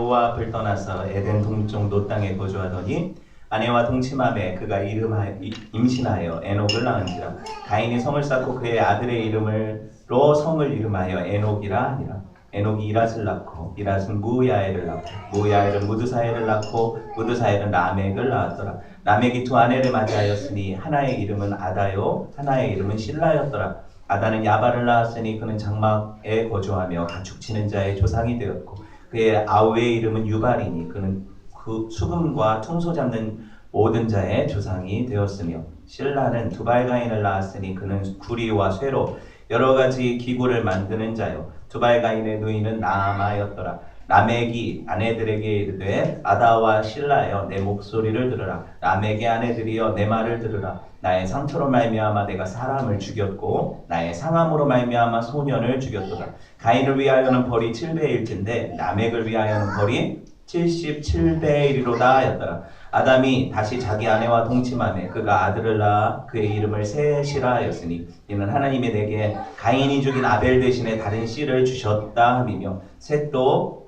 여호와 앞을 떠나서 에덴 동쪽 노 땅에 거주하더니 아내와 동침함에 그가 이름하, 이- 임신하여 에녹을 낳은지라. 가인이 성을 쌓고 그의 아들의 이름을로 성을 이름하여 에녹이라 하니라. 에녹이 이랏을 낳고 이랏은 무야엘을 낳고 무야엘은 무드사엘을 낳고 무드사엘은 라멕을 낳았더라. 라멕이 두 아내를 맞이하였으니 하나의 이름은 아다요 하나의 이름은 실라였더라. 아다는 야발을 낳았으니 그는 장막에 거주하며 가축 치는 자의 조상이 되었고 그의 아우의 이름은 유발이니 그는 그 수금과 퉁소 잡는 모든 자의 조상이 되었으며 신라는 두발가인을 낳았으니 그는 구리와 쇠로 여러 가지 기구를 만드는 자요. 두발가인의 누이는 나아마였더라 라멕이 아내들에게 이르되 아다와 신라여 내 목소리를 들으라. 라멕의 아내들이여 내 말을 들으라. 나의 상처로 말미암아 내가 사람을 죽였고 나의 상함으로 말미암아 소년을 죽였도다. 가인을 위하여는 벌이 7배일진데 라멕을 위하여는 벌이 77배의 1이로다 하였더라. 아담이 다시 자기 아내와 동침하매 그가 아들을 낳아 그의 이름을 셋이라 하였으니 이는 하나님이 내게 가인이 죽인 아벨 대신에 다른 씨를 주셨다 함이며 셋도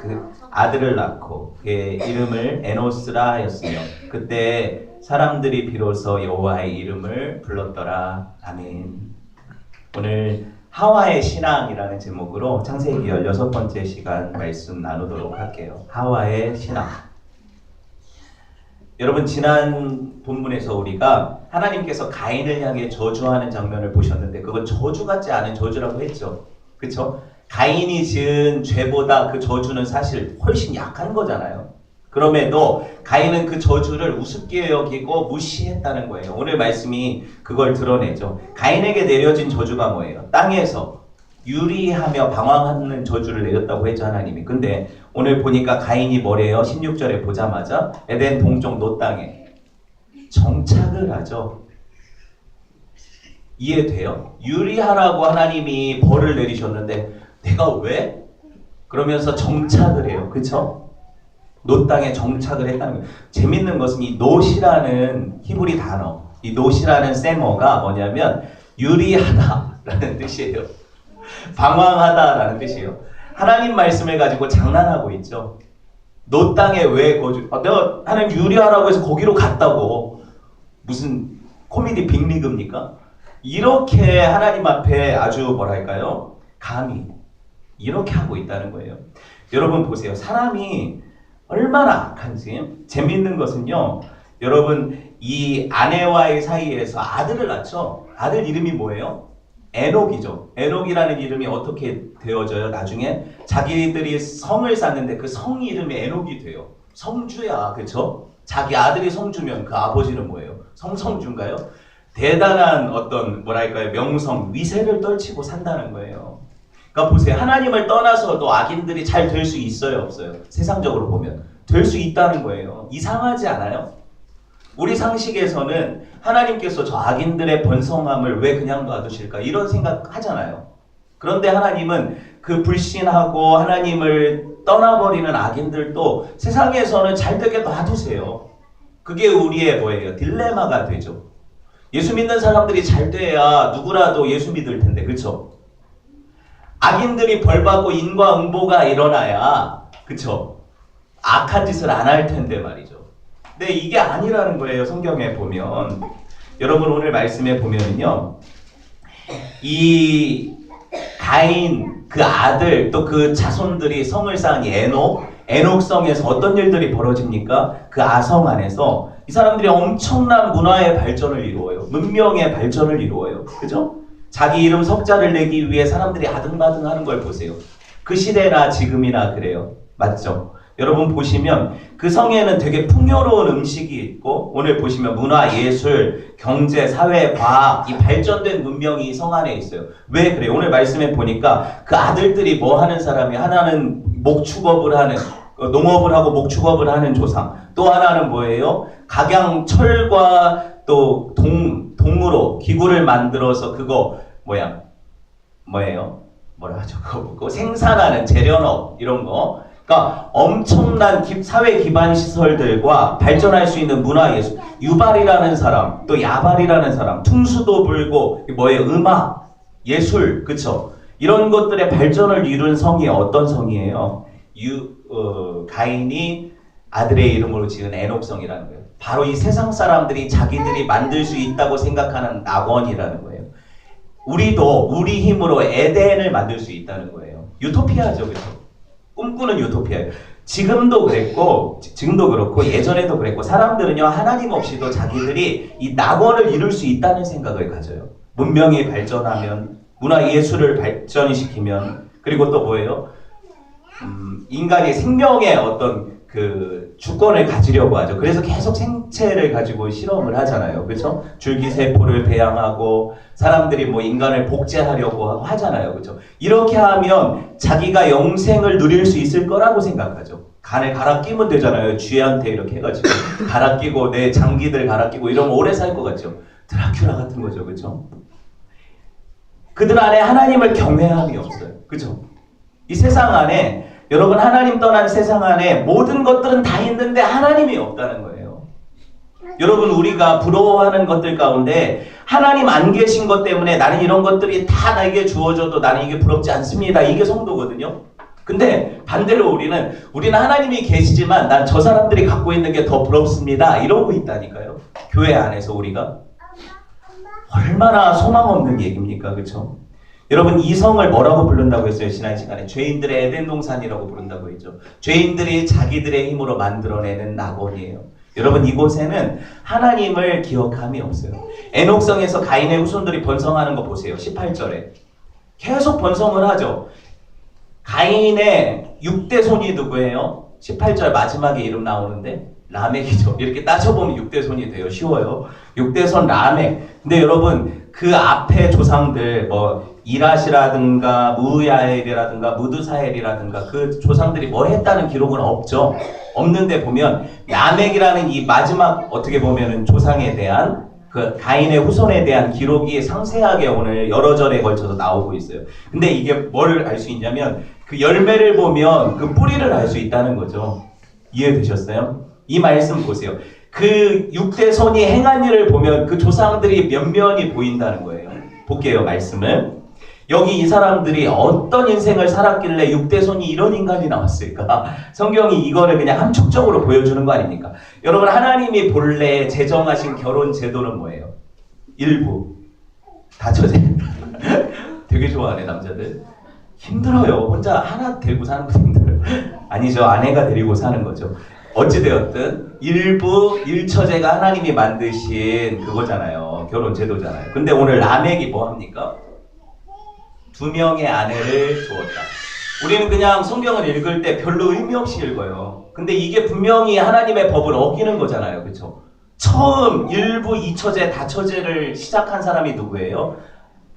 그 아들을 낳고 그의 이름을 에노스라 하였으며 그때 사람들이 비로소 여호와의 이름을 불렀더라. 아멘. 오늘 하와의 신앙이라는 제목으로 창세기 16번째 시간 말씀 나누도록 할게요. 하와의 신앙. 여러분 지난 본문에서 우리가 하나님께서 가인을 향해 저주하는 장면을 보셨는데 그건 저주 같지 않은 저주라고 했죠. 그렇죠? 가인이 지은 죄보다 그 저주는 사실 훨씬 약한 거잖아요. 그럼에도 가인은 그 저주를 우습게 여기고 무시했다는 거예요. 오늘 말씀이 그걸 드러내죠. 가인에게 내려진 저주가 뭐예요? 땅에서 유리하며 방황하는 저주를 내렸다고 했죠, 하나님이. 근데 오늘 보니까 가인이 뭐래요? 16절에 보자마자 에덴 동쪽 노 땅에 정착을 하죠. 이해돼요? 유리하라고 하나님이 벌을 내리셨는데 내가 왜? 그러면서 정착을 해요. 그쵸? 노 땅에 정착을 했다는 거예요. 재밌는 것은 이 노시라는 히브리 단어, 이 노시라는 세머가 뭐냐면 유리하다라는 뜻이에요. 방황하다라는 뜻이에요. 하나님 말씀을 가지고 장난하고 있죠. 노 땅에 왜 거주? 아, 내가 하나님 유리하라고 해서 거기로 갔다고 무슨 코미디 빅리그입니까? 이렇게 하나님 앞에 아주 뭐랄까요? 감히 이렇게 하고 있다는 거예요. 여러분 보세요. 사람이 얼마나 악한지 재밌는 것은요. 여러분 이 아내와의 사이에서 아들을 낳죠. 아들 이름이 뭐예요? 에녹이죠. 에녹이라는 이름이 어떻게 되어져요? 나중에 자기들이 성을 쌓는데 그 성 이름이 에녹이 돼요. 성주야, 그렇죠? 자기 아들이 성주면 그 아버지는 뭐예요? 성성주인가요? 대단한 어떤 뭐랄까요 명성 위세를 떨치고 산다는 거예요. 그러니까 보세요. 하나님을 떠나서도 악인들이 잘 될 수 있어요, 없어요? 세상적으로 보면 될 수 있다는 거예요. 이상하지 않아요? 우리 상식에서는 하나님께서 저 악인들의 번성함을 왜 그냥 놔두실까 이런 생각 하잖아요. 그런데 하나님은 그 불신하고 하나님을 떠나버리는 악인들도 세상에서는 잘 되게 놔두세요. 그게 우리의 뭐예요? 딜레마가 되죠. 예수 믿는 사람들이 잘 돼야 누구라도 예수 믿을 텐데, 그렇죠? 악인들이 벌받고 인과 응보가 일어나야, 그렇죠? 악한 짓을 안 할 텐데 말이죠. 근데 이게 아니라는 거예요. 성경에 보면 여러분 오늘 말씀에 보면은요, 이 가인 그 아들 또 그 자손들이 성을 쌓은 이 에녹 에녹성에서 어떤 일들이 벌어집니까? 그 아성 안에서 이 사람들이 엄청난 문화의 발전을 이루어요. 문명의 발전을 이루어요. 그죠? 자기 이름 석자를 내기 위해 사람들이 아등바등 하는 걸 보세요. 그 시대나 지금이나 그래요. 맞죠? 여러분 보시면 그 성에는 되게 풍요로운 음식이 있고 오늘 보시면 문화, 예술, 경제, 사회, 과학 이 발전된 문명이 이성 안에 있어요. 왜 그래요? 오늘 말씀에 보니까 그 아들들이 뭐 하는 사람이 하나는 목축업을 하는 어, 농업을 하고 목축업을 하는 조상 또 하나는 뭐예요? 각양 철과 또 동, 동으로 기구를 만들어서 그거 뭐야 뭐예요? 뭐라 하죠? 그거 생산하는 재련업 이런 거 그러니까 엄청난 기- 사회 기반 시설들과 발전할 수 있는 문화 예술 유발이라는 사람 또 야발이라는 사람 퉁수도 불고 뭐예요 음악 예술 그쵸 이런 것들의 발전을 이룬 성이 어떤 성이에요 유 어, 가인이 아들의 이름으로 지은 에녹성이라는 거예요. 바로 이 세상 사람들이 자기들이 만들 수 있다고 생각하는 낙원이라는 거예요. 우리도 우리 힘으로 에덴을 만들 수 있다는 거예요. 유토피아죠, 그렇죠? 꿈꾸는 유토피아예요. 지금도 그랬고, 지- 지금도 그렇고, 예전에도 그랬고, 사람들은요, 하나님 없이도 자기들이 이 낙원을 이룰 수 있다는 생각을 가져요. 문명이 발전하면, 문화 예술을 발전시키면, 그리고 또 뭐예요? 음, 인간이 생명의 어떤 그 주권을 가지려고 하죠. 그래서 계속 생체를 가지고 실험을 하잖아요. 그렇죠? 줄기세포를 배양하고 사람들이 뭐 인간을 복제하려고 하잖아요. 그렇죠? 이렇게 하면 자기가 영생을 누릴 수 있을 거라고 생각하죠. 간을 갈아 끼면 되잖아요. 쥐한테 이렇게 해가지고 갈아 끼고 내 장기들 갈아 끼고 이러면 오래 살 것 같죠. 드라큘라 같은 거죠. 그렇죠? 그들 안에 하나님을 경외함이 없어요. 그렇죠? 이 세상 안에 여러분 하나님 떠난 세상 안에 모든 것들은 다 있는데 하나님이 없다는 거예요. 여러분 우리가 부러워하는 것들 가운데 하나님 안 계신 것 때문에 나는 이런 것들이 다 나에게 주어져도 나는 이게 부럽지 않습니다. 이게 성도거든요. 근데 반대로 우리는 우리는 하나님이 계시지만 난 저 사람들이 갖고 있는 게 더 부럽습니다. 이러고 있다니까요. 교회 안에서 우리가 얼마나 소망 없는 얘기입니까? 그렇죠? 여러분 이 성을 뭐라고 부른다고 했어요 지난 시간에 죄인들의 에덴 동산이라고 부른다고 했죠. 죄인들이 자기들의 힘으로 만들어내는 낙원이에요. 여러분 이곳에는 하나님을 기억함이 없어요. 에녹성에서 가인의 후손들이 번성하는 거 보세요. 18절에 계속 번성을 하죠. 가인의 6대 손이 누구예요? 18절 마지막에 이름 나오는데 라멕이죠. 이렇게 따져보면 6대 손이 돼요. 쉬워요. 6대 손 라멕. 근데 여러분 그 앞에 조상들 뭐 이라시라든가 무야엘이라든가 무드사엘이라든가 그 조상들이 뭐 했다는 기록은 없죠. 없는데 보면 라멕이라는 이 마지막 어떻게 보면은 조상에 대한 그 가인의 후손에 대한 기록이 상세하게 오늘 여러 절에 걸쳐서 나오고 있어요. 근데 이게 뭘 알 수 있냐면 그 열매를 보면 그 뿌리를 알 수 있다는 거죠. 이해되셨어요? 이 말씀 보세요. 그 육대 손이 행한 일을 보면 그 조상들이 면면이 보인다는 거예요. 볼게요, 말씀을. 여기 이 사람들이 어떤 인생을 살았길래 육대 손이 이런 인간이 나왔을까? 성경이 이거를 그냥 함축적으로 보여주는 거 아닙니까? 여러분, 하나님이 본래 제정하신 결혼 제도는 뭐예요? 일부. 다 처제. 되게 좋아하네, 남자들. 힘들어요. 혼자 하나 데리고 사는 거 힘들어요. 아니죠. 아내가 데리고 사는 거죠. 어찌되었든 일부 일처제가 하나님이 만드신 그거잖아요. 결혼 제도잖아요. 근데 오늘 라멕이 뭐 합니까? 두 명의 아내를 주었다. 우리는 그냥 성경을 읽을 때 별로 의미 없이 읽어요. 근데 이게 분명히 하나님의 법을 어기는 거잖아요. 그렇죠? 처음 일부 이처제 다처제를 시작한 사람이 누구예요?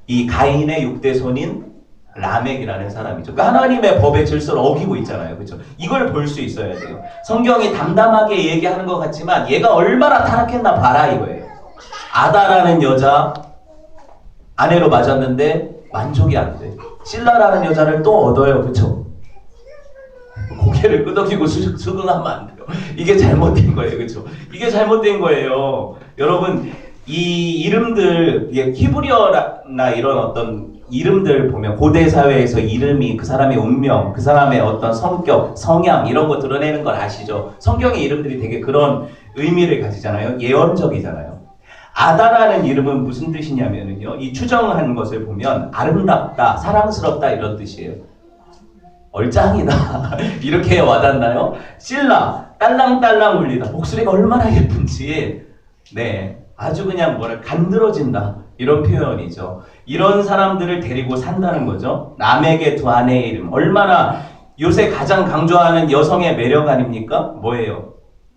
이 가인의 육대 손인 라멕이라는 사람이죠. 그러니까 하나님의 법의 질서를 어기고 있잖아요. 그렇죠? 이걸 볼 수 있어야 돼요. 성경이 담담하게 얘기하는 것 같지만 얘가 얼마나 타락했나 봐라 이거예요. 아다라는 여자 아내로 맞았는데 만족이 안 돼. 신라라는 여자를 또 얻어요. 그렇죠? 고개를 끄덕이고 수- 수긍하면 안 돼요. 이게 잘못된 거예요. 그렇죠? 이게 잘못된 거예요. 여러분 이 이름들 이게 히브리어나 이런 어떤 이름들 보면 고대 사회에서 이름이 그 사람의 운명, 그 사람의 어떤 성격, 성향 이런 거 드러내는 걸 아시죠? 성경의 이름들이 되게 그런 의미를 가지잖아요. 예언적이잖아요. 아다라는 이름은 무슨 뜻이냐면요. 이 추정한 것을 보면 아름답다, 사랑스럽다 이런 뜻이에요. 얼짱이다. 이렇게 와닿나요? 신라, 딸랑딸랑 울리다. 목소리가 얼마나 예쁜지. 네. 아주 그냥 뭐랄 간드러진다. 이런 표현이죠. 이런 사람들을 데리고 산다는 거죠. 남에게 두 아내의 이름. 얼마나 요새 가장 강조하는 여성의 매력 아닙니까? 뭐예요?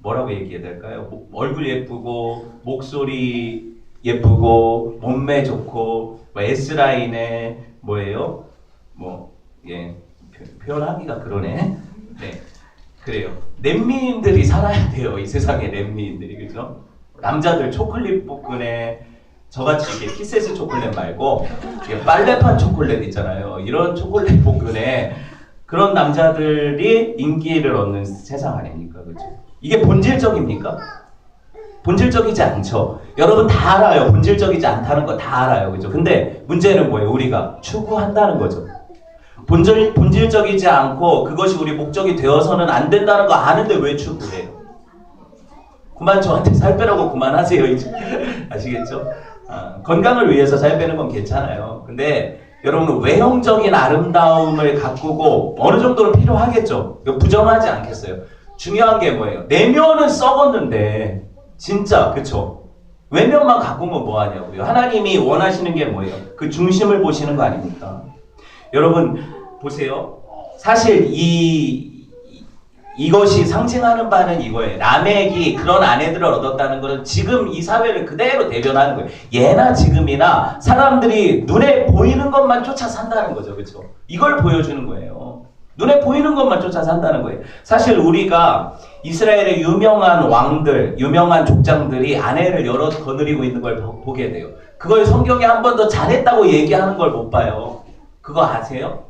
뭐라고 얘기해야 될까요? 뭐, 얼굴 예쁘고, 목소리 예쁘고, 몸매 좋고, 뭐 S라인에 뭐예요? 뭐, 예. 표- 표현하기가 그러네. 네. 그래요. 렘미인들이 살아야 돼요. 이 세상에 렘미인들이. 그죠? 남자들 초콜릿 볶음에 저같이 이렇게 키세스 초콜릿 말고 빨래판 초콜릿 있잖아요. 이런 초콜릿 볶음에 그런 남자들이 인기를 얻는 세상 아닙니까? 그죠? 이게 본질적입니까? 본질적이지 않죠. 여러분 다 알아요. 본질적이지 않다는 거 다 알아요. 그죠? 근데 문제는 뭐예요? 우리가 추구한다는 거죠. 본질, 본질적이지 않고 그것이 우리 목적이 되어서는 안 된다는 거 아는데 왜 추구해요? 그만 저한테 살 빼라고 그만하세요 이제 아시겠죠? 아, 건강을 위해서 살 빼는 건 괜찮아요. 근데 여러분 외형적인 아름다움을 가꾸고 어느 정도는 필요하겠죠. 부정하지 않겠어요. 중요한 게 뭐예요? 내면은 썩었는데 진짜 그쵸? 외면만 가꾸면 뭐하냐고요. 하나님이 원하시는 게 뭐예요? 그 중심을 보시는 거 아닙니까? 여러분 보세요. 사실 이 이것이 상징하는 바는 이거예요. 라멕이 그런 아내들을 얻었다는 것은 지금 이 사회를 그대로 대변하는 거예요. 예나 지금이나 사람들이 눈에 보이는 것만 쫓아 산다는 거죠. 그렇죠? 이걸 보여주는 거예요. 눈에 보이는 것만 쫓아 산다는 거예요. 사실 우리가 이스라엘의 유명한 왕들, 유명한 족장들이 아내를 여럿 거느리고 있는 걸 보- 보게 돼요. 그걸 성경에 한 번 더 잘했다고 얘기하는 걸 못 봐요. 그거 아세요?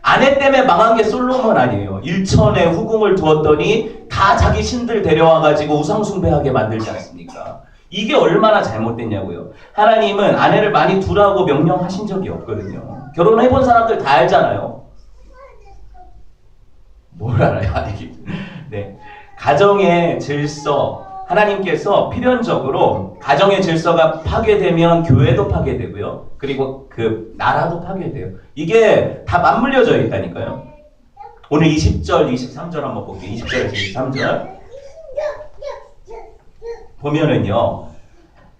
아내 때문에 망한 게 솔로몬 아니에요. 일천에 후궁을 두었더니 다 자기 신들 데려와가지고 우상숭배하게 만들지 않습니까? 이게 얼마나 잘못됐냐고요. 하나님은 아내를 많이 두라고 명령하신 적이 없거든요. 결혼해본 사람들 다 알잖아요. 뭘 알아요, 네. 가정의 질서, 하나님께서 필연적으로 가정의 질서가 파괴되면 교회도 파괴되고요. 그리고 그 나라도 파괴돼요. 이게 다 맞물려져 있다니까요. 오늘 20절, 23절 한번 볼게요. 20절에서 23절. 보면은요.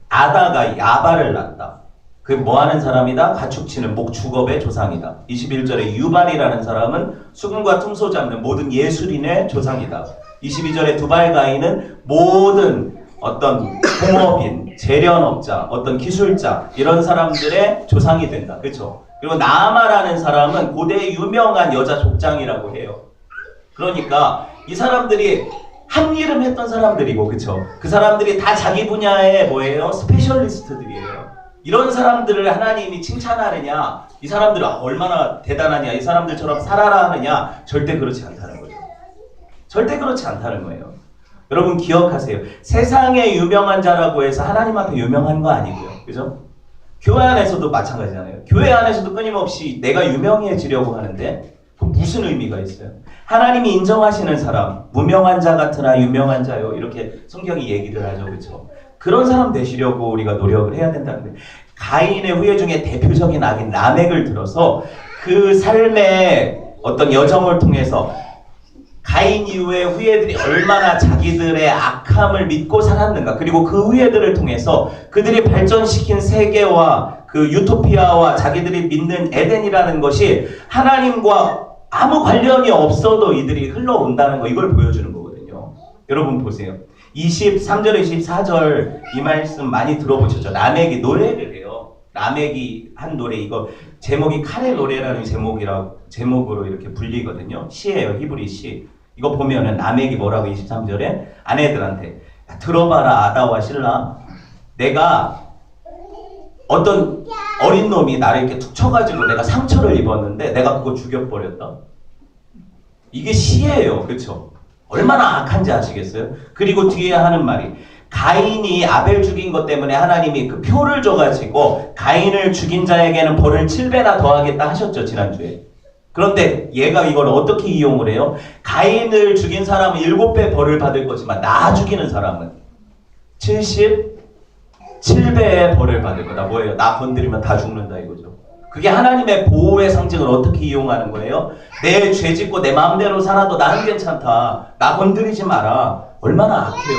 아다가 야발을 낳았다. 그 뭐하는 사람이다? 가축치는 목축업의 조상이다. 21절에 유발이라는 사람은 수금과 퉁소 잡는 모든 예술인의 조상이다. 22절에 두발가인은 모든 어떤 공업인, 재련업자, 어떤 기술자 이런 사람들의 조상이 된다. 그렇죠? 그리고 나아마라는 사람은 고대 유명한 여자 족장이라고 해요. 그러니까 이 사람들이 한 이름 했던 사람들이고 그쵸? 그 사람들이 다 자기 분야의 뭐예요? 스페셜리스트들이에요. 이런 사람들을 하나님이 칭찬하느냐? 이 사람들은 얼마나 대단하냐? 이 사람들처럼 살아라 하느냐? 절대 그렇지 않다는 거죠. 절대 그렇지 않다는 거예요. 여러분 기억하세요. 세상에 유명한 자라고 해서 하나님 앞에 유명한 거 아니고요. 그죠? 교회 안에서도 마찬가지잖아요. 교회 안에서도 끊임없이 내가 유명해지려고 하는데 그 무슨 의미가 있어요? 하나님이 인정하시는 사람, 무명한 자 같으나 유명한 자요. 이렇게 성경이 얘기를 하죠. 그렇죠? 그런 사람 되시려고 우리가 노력을 해야 된다는 거예요. 가인의 후예 중에 대표적인 악인 라멕을 들어서 그 삶의 어떤 여정을 통해서 가인 이후의 후예들이 얼마나 자기들의 악함을 믿고 살았는가 그리고 그 후예들을 통해서 그들이 발전시킨 세계와 그 유토피아와 자기들이 믿는 에덴이라는 것이 하나님과 아무 관련이 없어도 이들이 흘러온다는 거 이걸 보여주는 거거든요. 여러분 보세요. 23절 24절 이 말씀 많이 들어보셨죠? 라멕이 노래를 해요. 라멕이 한 노래 이거 제목이 칼의 노래라는 제목이라 제목으로 이렇게 불리거든요. 시예요. 히브리 시. 이거 보면은 라멕이 뭐라고 23절에 아내들한테 야, 들어봐라 아다와 신라 내가 어떤 어린 놈이 나를 이렇게 툭 쳐가지고 내가 상처를 입었는데 내가 그거 죽여버렸다. 이게 시예요. 그쵸? 얼마나 악한지 아시겠어요? 그리고 뒤에 하는 말이 가인이 아벨 죽인 것 때문에 하나님이 그 표를 줘가지고 가인을 죽인 자에게는 벌을 7배나 더하겠다 하셨죠 지난주에 그런데 얘가 이걸 어떻게 이용을 해요? 가인을 죽인 사람은 7배 벌을 받을 거지만 나 죽이는 사람은 77배의 벌을 받을 거다 뭐예요? 나 건드리면 다 죽는다 이거죠 그게 하나님의 보호의 상징을 어떻게 이용하는 거예요? 내 죄 짓고 내 마음대로 살아도 나는 괜찮다. 나 건드리지 마라. 얼마나 악해요.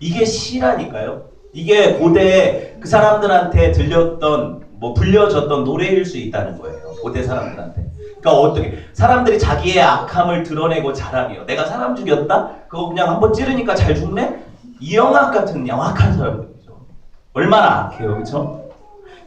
이게 시라니까요. 이게 고대 그 사람들한테 들렸던 뭐 불려졌던 노래일 수 있다는 거예요. 고대 사람들한테. 그러니까 어떻게 사람들이 자기의 악함을 드러내고 자랑해요. 내가 사람 죽였다? 그거 그냥 한번 찌르니까 잘 죽네? 이영학 같은 영악한 사람들이죠. 얼마나 악해요. 그렇죠?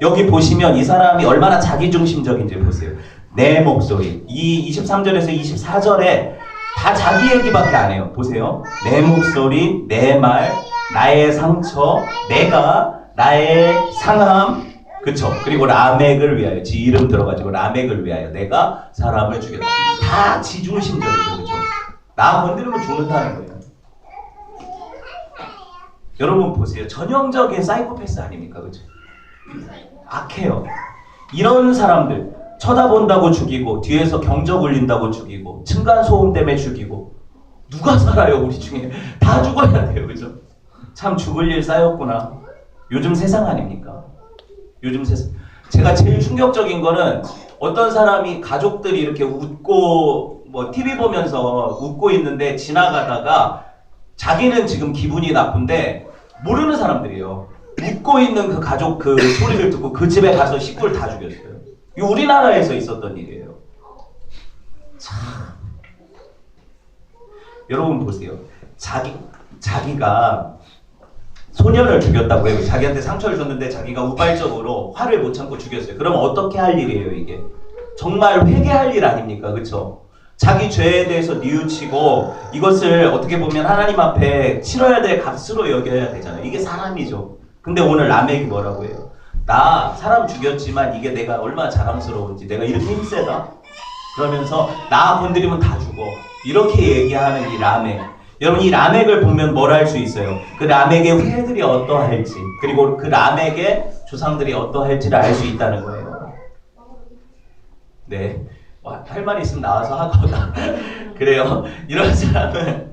여기 보시면 이 사람이 얼마나 자기중심적인지 보세요. 내 목소리. 이 23절에서 24절에 다 자기 얘기밖에 안 해요. 보세요. 내 목소리, 내 말, 나의 상처, 내가, 나의 상함, 그쵸? 그리고 라멕을 위하여, 지 이름 들어가지고 라멕을 위하여 내가 사람을 죽였다. 다 지중심적이죠. 그쵸? 나 건드리면 죽는다는 거예요. 여러분 보세요. 전형적인 사이코패스 아닙니까? 그쵸? 악해요. 이런 사람들 쳐다본다고 죽이고 뒤에서 경적 울린다고 죽이고 층간 소음 때문에 죽이고 누가 살아요 우리 중에 다 죽어야 돼요 그죠? 참 죽을 일 쌓였구나 요즘 세상 아닙니까? 요즘 세상 제가 제일 충격적인 거는 어떤 사람이 가족들이 이렇게 웃고 뭐 TV 보면서 웃고 있는데 지나가다가 자기는 지금 기분이 나쁜데 모르는 사람들이에요. 웃고 있는 그 가족 그 소리를 듣고 그 집에 가서 식구를 다 죽였어요. 이 우리나라에서 있었던 일이에요. 참. 여러분 보세요. 자기 자기가 소년을 죽였다고 해요. 자기한테 상처를 줬는데 자기가 우발적으로 화를 못 참고 죽였어요. 그럼 어떻게 할 일이에요, 이게? 정말 회개할 일 아닙니까? 그렇죠? 자기 죄에 대해서 뉘우치고 이것을 어떻게 보면 하나님 앞에 치러야 될 값으로 여겨야 되잖아요. 이게 사람이죠. 근데 오늘 라멕이 뭐라고 해요? 나 사람 죽였지만 이게 내가 얼마나 자랑스러운지 내가 이렇게 힘세다. 그러면서 나 건드리면 다 죽어. 이렇게 얘기하는 이 라멕. 여러분 이 라멕을 보면 뭘 할 수 있어요? 그 라멕의 후예들이 어떠할지 그리고 그 라멕의 조상들이 어떠할지를 알 수 있다는 거예요. 네. 와, 할 말이 있으면 나와서 하거나 그래요. 이런 사람은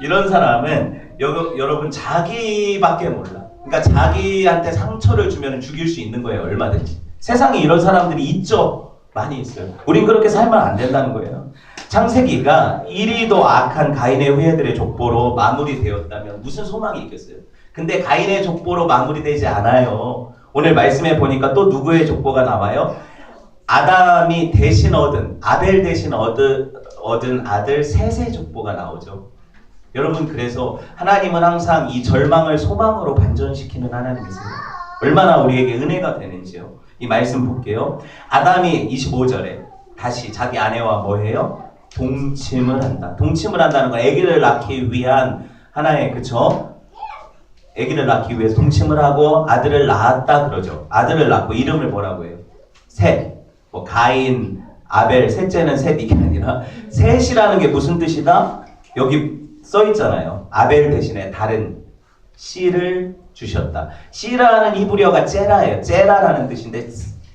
이런 사람은 여, 여러분 자기밖에 몰라. 그러니까 자기한테 상처를 주면 죽일 수 있는 거예요. 얼마든지. 세상에 이런 사람들이 있죠. 많이 있어요. 우린 그렇게 살면 안 된다는 거예요. 창세기가 이리도 악한 가인의 후예들의 족보로 마무리되었다면 무슨 소망이 있겠어요? 근데 가인의 족보로 마무리되지 않아요. 오늘 말씀에 보니까 또 누구의 족보가 나와요? 아담이 대신 얻은 아벨 대신 얻은, 얻은 아들 셋의 족보가 나오죠. 여러분 그래서 하나님은 항상 이 절망을 소망으로 반전시키는 하나님이세요. 얼마나 우리에게 은혜가 되는지요. 이 말씀 볼게요. 아담이 25절에 다시 자기 아내와 뭐해요? 동침을 한다. 동침을 한다는 건 아기를 낳기 위한 하나의 그쵸? 아기를 낳기 위해서 동침을 하고 아들을 낳았다 그러죠. 아들을 낳고 이름을 뭐라고 해요? 셋. 뭐 가인, 아벨, 셋째는 셋 이게 아니라 셋이라는 게 무슨 뜻이다? 여기 써 있잖아요. 아벨 대신에 다른 씨를 주셨다. 씨라는 히브리어가 제라예요. 제라라는 뜻인데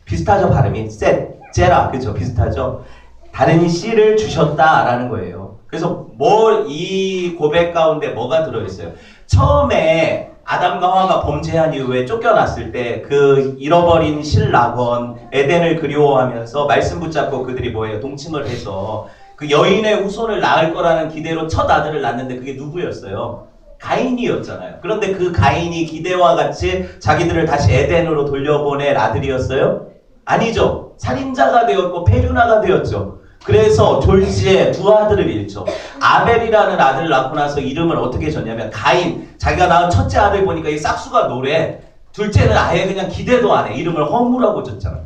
비슷하죠 발음이 셋, 제라 그죠 비슷하죠. 다른 씨를 주셨다라는 거예요. 그래서 뭐이 고백 가운데 뭐가 들어있어요? 처음에 아담과 하와가 범죄한 이후에 쫓겨났을 때 그 잃어버린 신라건 에덴을 그리워하면서 말씀 붙잡고 그들이 뭐예요? 동침을 해서 그 여인의 후손을 낳을 거라는 기대로 첫 아들을 낳는데 그게 누구였어요? 가인이었잖아요. 그런데 그 가인이 기대와 같이 자기들을 다시 에덴으로 돌려보낼 아들이었어요? 아니죠. 살인자가 되었고 페류나가 되었죠. 그래서 졸지에 두 아들을 잃죠. 아벨이라는 아들을 낳고 나서 이름을 어떻게 줬냐면 가인. 자기가 낳은 첫째 아들 보니까 이 싹수가 노래. 둘째는 아예 그냥 기대도 안 해. 이름을 허무라고 줬잖아요.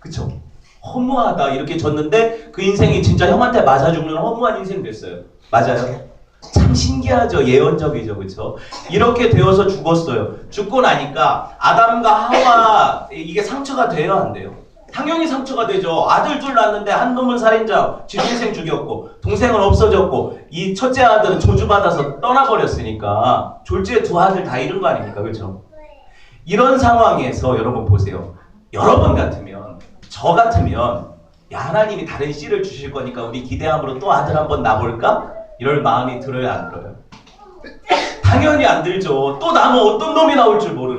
그쵸? 허무하다 이렇게 줬는데 그 인생이 진짜 형한테 맞아 죽는 허무한 인생 됐어요. 맞아요? 참 신기하죠. 예언적이죠. 그쵸? 이렇게 되어서 죽었어요. 죽고 나니까 아담과 하와 이게 상처가 돼요? 안 돼요? 당연히 상처가 되죠. 아들 둘 낳았는데 한 놈은 살인자, 지 동생 죽였고, 동생은 없어졌고, 이 첫째 아들은 저주받아서 떠나버렸으니까, 졸지에 두 아들 다 잃은 거 아닙니까? 그렇죠? 이런 상황에서 여러분 보세요. 여러분 같으면, 저 같으면, 야, 하나님이 다른 씨를 주실 거니까 우리 기대함으로 또 아들 한번 낳아볼까? 이럴 마음이 들어요, 안 들어요? 당연히 안 들죠. 또 나면 어떤 놈이 나올 줄 모르는데.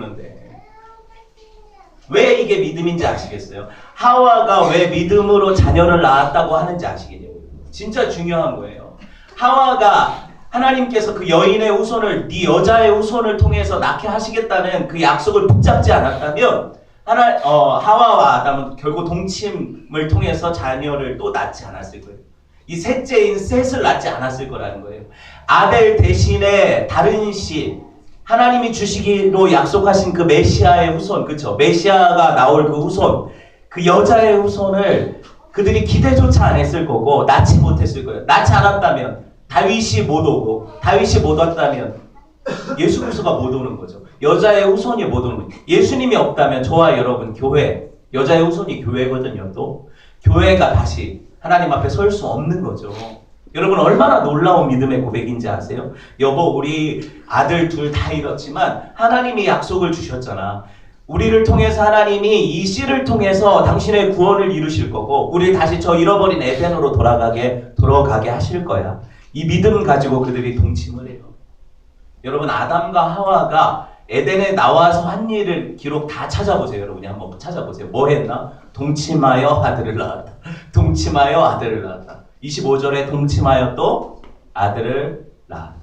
왜 이게 믿음인지 아시겠어요? 하와가 왜 믿음으로 자녀를 낳았다고 하는지 아시겠냐고요. 진짜 중요한 거예요. 하와가 하나님께서 그 여인의 후손을 네 여자의 후손을 통해서 낳게 하시겠다는 그 약속을 붙잡지 않았다면 하나 어, 하와와 아담은 결국 동침을 통해서 자녀를 또 낳지 않았을 거예요. 이 셋째인 셋을 낳지 않았을 거라는 거예요. 아벨 대신에 다른 씨 하나님이 주시기로 약속하신 그 메시아의 후손, 그쵸? 메시아가 나올 그 후손, 그 여자의 후손을 그들이 기대조차 안 했을 거고, 낳지 못했을 거예요. 낳지 않았다면, 다윗이 못 오고, 다윗이 못 왔다면, 예수 그리스도가 못 오는 거죠. 여자의 후손이 못 오는 거죠. 예수님이 없다면, 저와 여러분, 교회, 여자의 후손이 교회거든요, 또. 교회가 다시 하나님 앞에 설 수 없는 거죠. 여러분 얼마나 놀라운 믿음의 고백인지 아세요? 여보 우리 아들 둘 다 잃었지만 하나님이 약속을 주셨잖아. 우리를 통해서 하나님이 이 씨를 통해서 당신의 구원을 이루실 거고 우리 다시 저 잃어버린 에덴으로 돌아가게 돌아가게 하실 거야. 이 믿음 가지고 그들이 동침을 해요. 여러분 아담과 하와가 에덴에 나와서 한 일을 기록 다 찾아보세요. 여러분이 한번 찾아보세요. 뭐 했나? 동침하여 아들을 낳았다. 동침하여 아들을 낳았다. 25절에 동침하여 또 아들을 낳았다.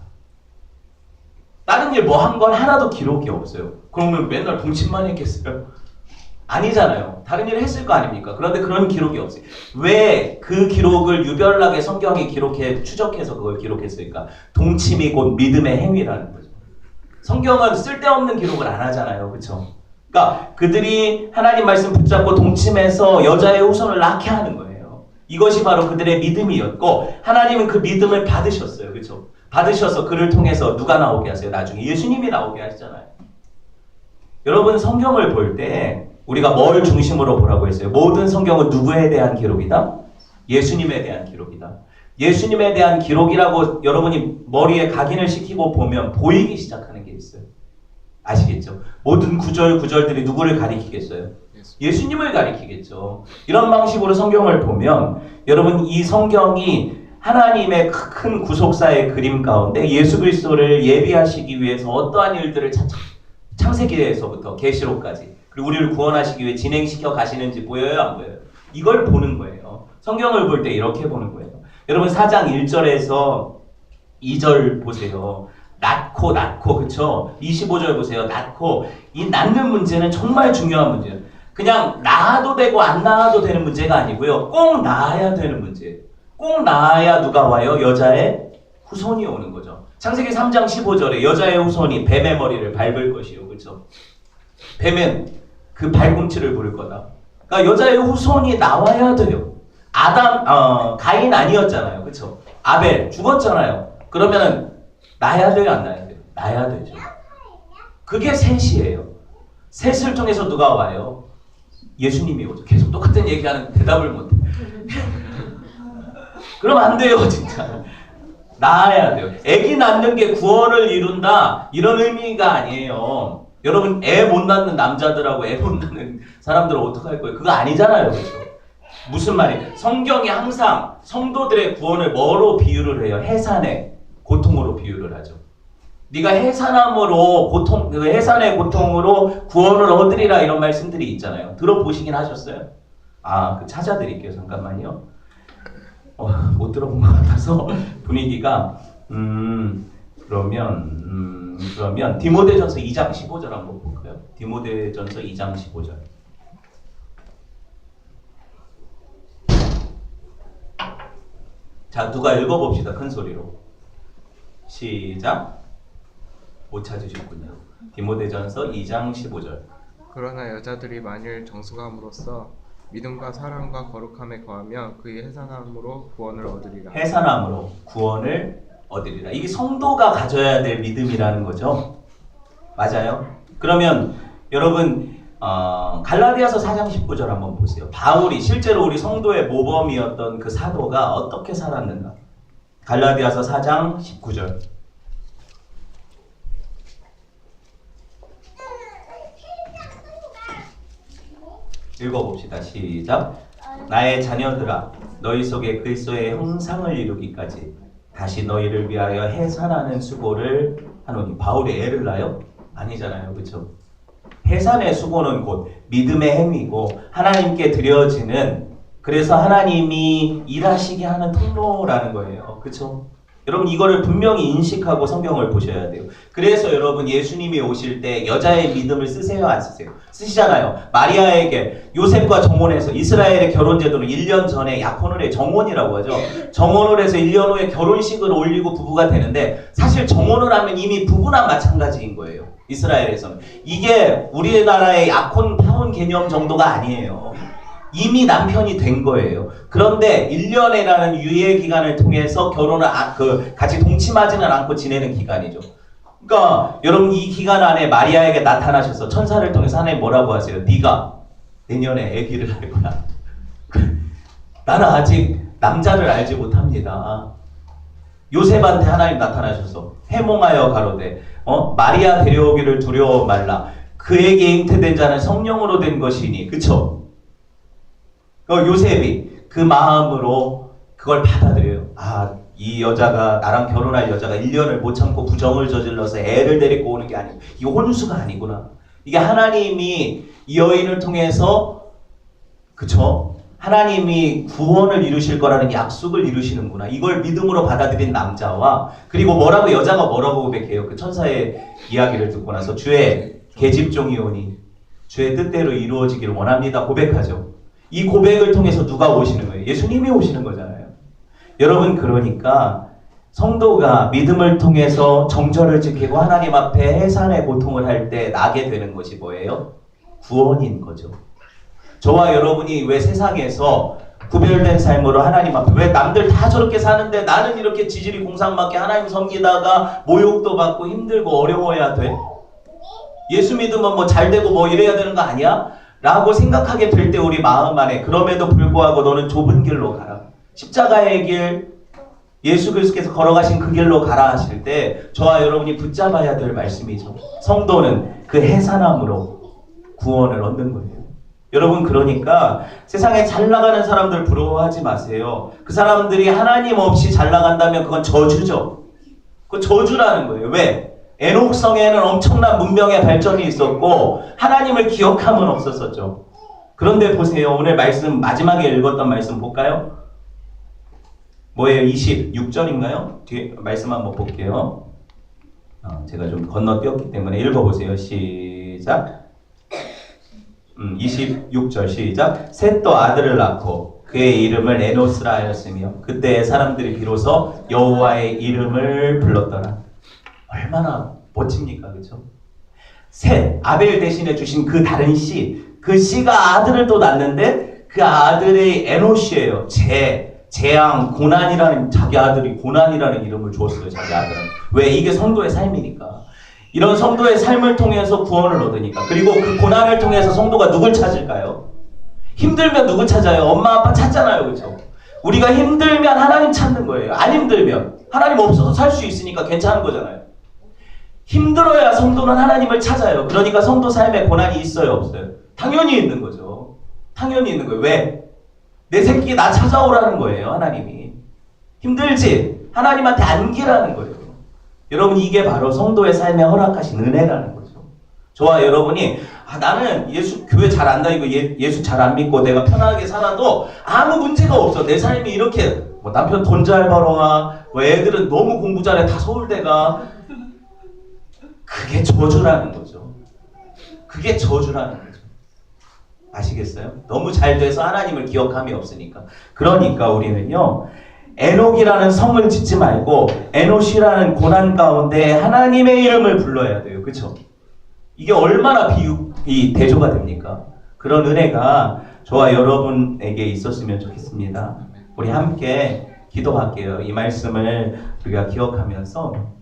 다른 일뭐한 건 하나도 기록이 없어요. 그러면 맨날 동침만 했겠어요? 아니잖아요. 다른 일을 했을 거 아닙니까? 그런데 그런 기록이 없어요. 왜 그 기록을 유별나게 성경이 기록해 추적해서 그걸 기록했으니까 동침이 곧 믿음의 행위라는 거죠. 성경은 쓸데없는 기록을 안 하잖아요. 그렇죠? 그러니까 그들이 하나님 말씀 붙잡고 동침해서 여자의 후손을 낳게 하는 거예요. 이것이 바로 그들의 믿음이었고 하나님은 그 믿음을 받으셨어요. 그렇죠? 받으셔서 그를 통해서 누가 나오게 하세요? 나중에 예수님이 나오게 하시잖아요. 여러분 성경을 볼 때 우리가 뭘 중심으로 보라고 했어요? 모든 성경은 누구에 대한 기록이다? 예수님에 대한 기록이다. 예수님에 대한 기록이라고 여러분이 머리에 각인을 시키고 보면 보이기 시작하는 게 있어요. 아시겠죠? 모든 구절 구절들이 누구를 가리키겠어요? 예수님을 가리키겠죠. 이런 방식으로 성경을 보면 여러분 이 성경이 하나님의 큰 구속사의 그림 가운데 예수 그리스도를 예비하시기 위해서 어떠한 일들을 차- 창세기에서부터 계시록까지 그리고 우리를 구원하시기 위해 진행시켜 가시는지 보여요 안 보여요? 이걸 보는 거예요. 성경을 볼 때 이렇게 보는 거예요. 여러분 4장 1절에서 2절 보세요. 낳고 낳고 그쵸? 25절 보세요. 낳고 이 낳는 문제는 정말 중요한 문제예요. 그냥 낳아도 되고 안 낳아도 되는 문제가 아니고요. 꼭 낳아야 되는 문제예요. 꼭 낳아야 누가 와요? 여자의 후손이 오는 거죠. 창세기 3장 15절에 여자의 후손이 뱀의 머리를 밟을 것이요. 그렇죠? 뱀은 그 발꿈치를 부를 거다. 그러니까 여자의 후손이 나와야 돼요. 아담 어, 가인 아니었잖아요. 그렇죠? 아벨 죽었잖아요. 그러면은 나야 돼요, 안 나야 돼요? 나야 되죠. 그게 셋이에요. 셋을 통해서 누가 와요? 예수님이 오죠. 계속 똑같은 얘기하는 대답을 못해. 그럼 안 돼요, 진짜. 낳아야 돼요. 아기 낳는 게 구원을 이룬다 이런 의미가 아니에요. 여러분 애 못 낳는 남자들하고 애 못 낳는 사람들은 어떡할 거예요? 그거 아니잖아요. 그죠? 무슨 말이에요? 성경이 항상 성도들의 구원을 뭐로 비유를 해요? 해산의 고통으로 비유를 하죠. 네가 해산함으로 고통 그 해산의 고통으로 구원을 얻으리라 이런 말씀들이 있잖아요. 들어보시긴 하셨어요? 아, 그 찾아드릴게요. 잠깐만요. 어, 못 들어본 것 같아서 분위기가 음 그러면 음 그러면 디모데전서 2장 15절 한번 볼까요? 디모데전서 2장 15절. 자 누가 읽어봅시다 큰 소리로 시작 못 찾으셨군요. 디모데전서 2장 15절. 그러나 여자들이 만일 정숙함으로써 믿음과 사랑과 거룩함에 거하며 그의 해산함으로 구원을 얻으리라. 해산함으로 구원을 얻으리라. 이게 성도가 가져야 될 믿음이라는 거죠. 맞아요. 그러면 여러분 어, 갈라디아서 4장 19절 한번 보세요. 바울이 실제로 우리 성도의 모범이었던 그 사도가 어떻게 살았는가? 갈라디아서 4장 19절. 읽어봅시다. 시작. 나의 자녀들아, 너희 속에 그리스도의 형상을 이루기까지 다시 너희를 위하여 해산하는 수고를 하노니 바울이 애를 낳아요? 아니잖아요, 그렇죠? 해산의 수고는 곧 믿음의 행위고 하나님께 드려지는 그래서 하나님이 일하시게 하는 통로라는 거예요, 그렇죠? 여러분 이거를 분명히 인식하고 성경을 보셔야 돼요. 그래서 여러분 예수님이 오실 때 여자의 믿음을 쓰세요, 안 쓰세요? 쓰시잖아요. 마리아에게 요셉과 정혼해서 이스라엘의 결혼 제도는 1년 전에 약혼을 해 정혼이라고 하죠. 정혼을 해서 1년 후에 결혼식을 올리고 부부가 되는데 사실 정혼을 하면 이미 부부나 마찬가지인 거예요. 이스라엘에서는 이게 우리나라의 약혼 파혼 개념 정도가 아니에요. 이미 남편이 된 거예요. 그런데 1년이라는 유예 기간을 통해서 결혼을 아, 그 같이 동침하지는 않고 지내는 기간이죠. 그러니까 여러분 이 기간 안에 마리아에게 나타나셔서 천사를 통해서 하나님 뭐라고 하세요? 네가 내년에 아기를 할 거야. 나는 아직 남자를 알지 못합니다. 요셉한테 하나님 나타나셔서 해몽하여 가로되 어 마리아 데려오기를 두려워 말라. 그에게 잉태된 자는 성령으로 된 것이니 그쵸? 어, 요셉이 그 마음으로 그걸 받아들여요. 아, 이 여자가 나랑 결혼할 여자가 1년을 못 참고 부정을 저질러서 애를 데리고 오는 게 아니고 이게 혼수가 아니구나. 이게 하나님이 이 여인을 통해서 그쵸? 하나님이 구원을 이루실 거라는 약속을 이루시는구나. 이걸 믿음으로 받아들인 남자와 그리고 뭐라고 여자가 뭐라고 고백해요. 그 천사의 이야기를 듣고 나서 주의 계집종이 오니 주의 뜻대로 이루어지기를 원합니다. 고백하죠. 이 고백을 통해서 누가 오시는 거예요? 예수님이 오시는 거잖아요. 여러분 그러니까 성도가 믿음을 통해서 정절을 지키고 하나님 앞에 해산의 고통을 할 때 나게 되는 것이 뭐예요? 구원인 거죠. 저와 여러분이 왜 세상에서 구별된 삶으로 하나님 앞에 왜 남들 다 저렇게 사는데 나는 이렇게 지질이 공상맞게 하나님 섬기다가 모욕도 받고 힘들고 어려워야 돼? 예수 믿으면 뭐 잘 되고 뭐 이래야 되는 거 아니야? 라고 생각하게 될 때 우리 마음 안에 그럼에도 불구하고 너는 좁은 길로 가라. 십자가의 길 예수 그리스도께서 걸어가신 그 길로 가라 하실 때 저와 여러분이 붙잡아야 될 말씀이죠. 성도는 그 해산함으로 구원을 얻는 거예요. 여러분 그러니까 세상에 잘 나가는 사람들 부러워하지 마세요. 그 사람들이 하나님 없이 잘 나간다면 그건 저주죠. 그 저주라는 거예요. 왜? 에녹성에는 엄청난 문명의 발전이 있었고 하나님을 기억함은 없었었죠. 그런데 보세요. 오늘 말씀 마지막에 읽었던 말씀 볼까요? 뭐예요? 26절인가요? 뒤에 말씀 한번 볼게요. 어, 제가 좀 건너뛰었기 때문에 읽어보세요. 시작. 음, 26절 시작. 셋도 아들을 낳고 그의 이름을 에노스라 하였으며 그때 사람들이 비로소 여호와의 이름을 불렀더라. 얼마나 멋집니까, 그렇죠? 셋 아벨 대신에 주신 그 다른 씨, 그 씨가 아들을 또 낳는데 그 아들의 에노시예요. 재 재앙 고난이라는 자기 아들이 고난이라는 이름을 주었어요. 자기 아들은 왜 이게 성도의 삶이니까. 이런 성도의 삶을 통해서 구원을 얻으니까. 그리고 그 고난을 통해서 성도가 누굴 찾을까요? 힘들면 누구 찾아요? 엄마 아빠 찾잖아요. 그렇죠? 우리가 힘들면 하나님 찾는 거예요. 안 힘들면 하나님 없어도 살수 있으니까 괜찮은 거잖아요. 힘들어야 성도는 하나님을 찾아요. 그러니까 성도 삶에 고난이 있어요, 없어요? 당연히 있는 거죠. 당연히 있는 거예요. 왜? 내 새끼 나 찾아오라는 거예요, 하나님이. 힘들지? 하나님한테 안기라는 거예요. 여러분, 이게 바로 성도의 삶에 허락하신 은혜라는 거죠. 저와 여러분이, 아, 나는 예수, 교회 잘 안 다니고 예, 예수 잘 안 믿고 내가 편하게 살아도 아무 문제가 없어. 내 삶이 이렇게, 뭐 남편 돈 잘 벌어와, 뭐 애들은 너무 공부 잘해. 다 서울대 가. 그게 저주라는 거죠. 그게 저주라는 거죠. 아시겠어요? 너무 잘 돼서 하나님을 기억함이 없으니까. 그러니까 우리는요, 에녹이라는 성을 짓지 말고, 에노시라는 고난 가운데 하나님의 이름을 불러야 돼요. 그쵸? 이게 얼마나 비유, 대조가 됩니까? 그런 은혜가 저와 여러분에게 있었으면 좋겠습니다. 우리 함께 기도할게요. 이 말씀을 우리가 기억하면서